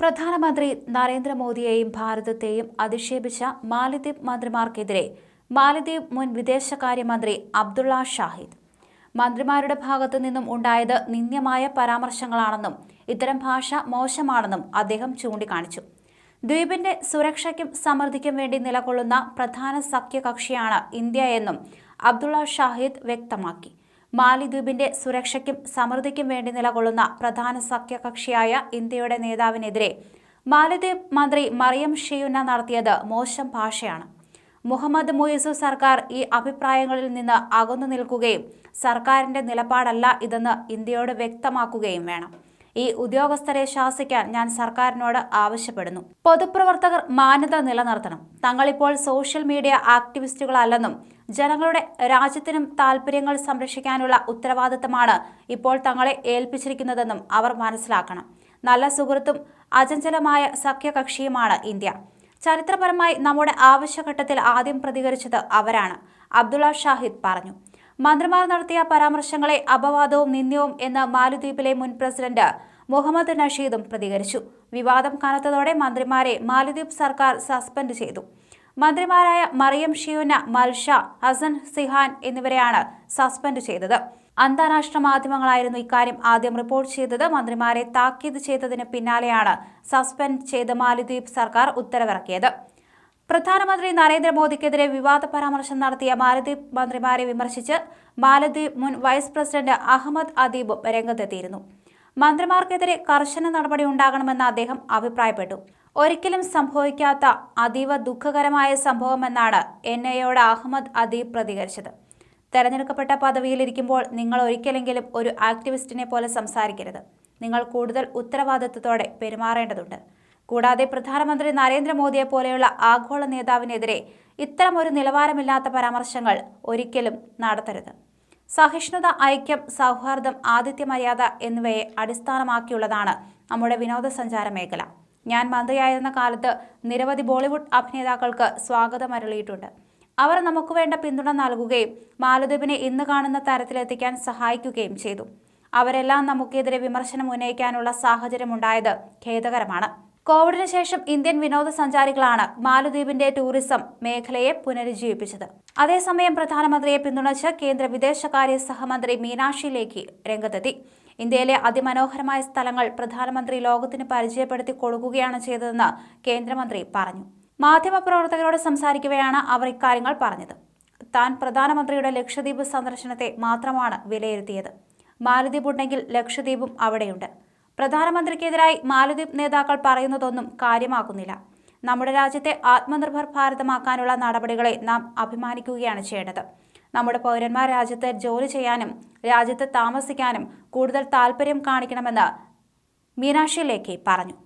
പ്രധാനമന്ത്രി നരേന്ദ്രമോദിയെയും ഭാരതത്തെയും അധിക്ഷേപിച്ച മാലിദ്വീപ് മന്ത്രിമാർക്കെതിരെ മാലിദ്വീപ് മുൻ വിദേശകാര്യമന്ത്രി അബ്ദുള്ള ഷാഹിദ്. മന്ത്രിമാരുടെ ഭാഗത്തു നിന്നും ഉണ്ടായത് നിന്ദ്യമായ പരാമർശങ്ങളാണെന്നും ഇത്തരം ഭാഷ മോശമാണെന്നും അദ്ദേഹം ചൂണ്ടിക്കാണിച്ചു. ദ്വീപിന്റെ സുരക്ഷയ്ക്കും സമൃദ്ധിക്കും വേണ്ടി നിലകൊള്ളുന്ന പ്രധാന സഖ്യകക്ഷിയാണ് ഇന്ത്യ എന്നും അബ്ദുള്ള ഷാഹിദ് വ്യക്തമാക്കി. മാലിദ്വീപിന്റെ സുരക്ഷയ്ക്കും സമൃദ്ധിക്കും വേണ്ടി നിലകൊള്ളുന്ന പ്രധാന സഖ്യകക്ഷിയായ ഇന്ത്യയുടെ നേതാവിനെതിരെ മാലിദ്വീപ് മന്ത്രി മറിയം ഷിയുന്ന നടത്തിയത് മോശം ഭാഷയാണ്. മുഹമ്മദ് മുയിസു സർക്കാർ ഈ അഭിപ്രായങ്ങളിൽ നിന്ന് അകന്നു നിൽക്കുകയും സർക്കാരിന്റെ നിലപാടല്ല ഇതെന്ന് ഇന്ത്യയോട് വ്യക്തമാക്കുകയും വേണം. ഈ ഉദ്യോഗസ്ഥരെ ശാസിക്കാൻ ഞാൻ സർക്കാരിനോട് ആവശ്യപ്പെടുന്നു. പൊതുപ്രവർത്തകർ മാന്യത നിലനിർത്തണം. തങ്ങളിപ്പോൾ സോഷ്യൽ മീഡിയ ആക്ടിവിസ്റ്റുകളല്ലെന്നും ജനങ്ങളുടെ രാജ്യത്തിനും താൽപ്പര്യങ്ങൾ സംരക്ഷിക്കാനുള്ള ഉത്തരവാദിത്തമാണ് ഇപ്പോൾ തങ്ങളെ ഏൽപ്പിച്ചിരിക്കുന്നതെന്നും അവർ മനസ്സിലാക്കണം. നല്ല സുഹൃത്തും അചഞ്ചലമായ സഖ്യകക്ഷിയുമാണ് ഇന്ത്യ. ചരിത്രപരമായി നമ്മുടെ ആവശ്യഘട്ടത്തിൽ ആദ്യം പ്രതികരിച്ചത് അവരാണ് അബ്ദുള്ള ഷാഹിദ് പറഞ്ഞു. മന്ത്രിമാർ നടത്തിയ പരാമർശങ്ങളെ അപവാദവും നിന്ദ്യവും എന്ന് മാലദ്വീപിലെ മുൻ പ്രസിഡന്റ് മുഹമ്മദ് നഷീദും പ്രതികരിച്ചു. വിവാദം കനത്തതോടെ മന്ത്രിമാരെ മാലദ്വീപ് സർക്കാർ സസ്പെൻഡ് ചെയ്തു. മന്ത്രിമാരായ മറിയം ഷിയുന മൽഷ ഹസൻ സിഹാൻ എന്നിവരെയാണ് സസ്പെൻഡ് ചെയ്തത്. അന്താരാഷ്ട്ര മാധ്യമങ്ങളായിരുന്നു ഇക്കാര്യം ആദ്യം റിപ്പോർട്ട് ചെയ്തത്. മന്ത്രിമാരെ താക്കീത് ചെയ്തതിന് പിന്നാലെയാണ് സസ്പെൻഡ് ചെയ്ത് മാലദ്വീപ് സർക്കാർ ഉത്തരവിറക്കിയത്. പ്രധാനമന്ത്രി നരേന്ദ്രമോദിക്കെതിരെ വിവാദ പരാമർശം നടത്തിയ മാലദ്വീപ് മന്ത്രിമാരെ വിമർശിച്ച് മാലദ്വീപ് മുൻ വൈസ് പ്രസിഡന്റ് അഹമ്മദ് അദീബും രംഗത്തെത്തിയിരുന്നു. മന്ത്രിമാർക്കെതിരെ കർശന നടപടി ഉണ്ടാകണമെന്ന് അദ്ദേഹം അഭിപ്രായപ്പെട്ടു. ഒരിക്കലും സംഭവിക്കാത്ത അതീവ ദുഃഖകരമായ സംഭവമെന്നാണ് എൻ ഐയോട് അഹമ്മദ് അദീബ് പ്രതികരിച്ചത്. തെരഞ്ഞെടുക്കപ്പെട്ട പദവിയിലിരിക്കുമ്പോൾ നിങ്ങൾ ഒരിക്കലെങ്കിലും ഒരു ആക്ടിവിസ്റ്റിനെ പോലെ സംസാരിക്കരുത്. നിങ്ങൾ കൂടുതൽ ഉത്തരവാദിത്വത്തോടെ പെരുമാറേണ്ടതുണ്ട്. കൂടാതെ പ്രധാനമന്ത്രി നരേന്ദ്രമോദിയെ പോലെയുള്ള ആഗോള നേതാവിനെതിരെ ഇത്തരമൊരു നിലവാരമില്ലാത്ത പരാമർശങ്ങൾ ഒരിക്കലും നടത്തരുത്. സഹിഷ്ണുത ഐക്യം സൗഹാർദ്ദം ആതിഥ്യ മര്യാദ എന്നിവയെ അടിസ്ഥാനമാക്കിയുള്ളതാണ് നമ്മുടെ വിനോദസഞ്ചാര മേഖല. ഞാൻ മന്ത്രിയായിരുന്ന കാലത്ത് നിരവധി ബോളിവുഡ് അഭിനേതാക്കൾക്ക് സ്വാഗതം അരുളിയിട്ടുണ്ട് അവർ നമുക്ക് വേണ്ട പിന്തുണ നൽകുകയും മാലദ്വീപിനെ ഇന്ന് കാണുന്ന തരത്തിലെത്തിക്കാൻ സഹായിക്കുകയും ചെയ്തു. അവരെല്ലാം നമുക്കെതിരെ വിമർശനം ഉന്നയിക്കാനുള്ള സാഹചര്യമുണ്ടായത് ഖേദകരമാണ്. കോവിഡിന് ശേഷം ഇന്ത്യൻ വിനോദസഞ്ചാരികളാണ് മാലദ്വീപിന്റെ ടൂറിസം മേഖലയെ പുനരുജ്ജീവിപ്പിച്ചത്. അതേസമയം പ്രധാനമന്ത്രിയെ പിന്തുണച്ച് കേന്ദ്ര വിദേശകാര്യ സഹമന്ത്രി മീനാക്ഷി ലേഖി രംഗത്തെത്തി. ഇന്ത്യയിലെ അതിമനോഹരമായ സ്ഥലങ്ങൾ പ്രധാനമന്ത്രി ലോകത്തിന് പരിചയപ്പെടുത്തി കൊടുക്കുകയാണ് ചെയ്തതെന്ന് കേന്ദ്രമന്ത്രി പറഞ്ഞു. മാധ്യമപ്രവർത്തകരോട് സംസാരിക്കവെയാണ് അവർ ഇക്കാര്യങ്ങൾ പറഞ്ഞത്. താൻ പ്രധാനമന്ത്രിയുടെ ലക്ഷദ്വീപ് സന്ദർശനത്തെ മാത്രമാണ് വിലയിരുത്തിയത്. മാലദ്വീപ് ഉണ്ടെങ്കിൽ ലക്ഷദ്വീപും അവിടെയുണ്ട്. പ്രധാനമന്ത്രിക്കെതിരായി മാലദ്വീപ് നേതാക്കൾ പറയുന്നതൊന്നും കാര്യമാക്കുന്നില്ല. നമ്മുടെ രാജ്യത്തെ ആത്മനിർഭർ ഭാരതമാക്കാനുള്ള നടപടികളെ നാം അഭിമാനിക്കുകയാണ് ചെയ്യേണ്ടത്. നമ്മുടെ പൗരന്മാർ രാജ്യത്ത് ജോലി ചെയ്യാനും രാജ്യത്ത് താമസിക്കാനും കൂടുതൽ താല്പര്യം കാണിക്കണമെന്ന് മീനാക്ഷി ലേഖി പറഞ്ഞു.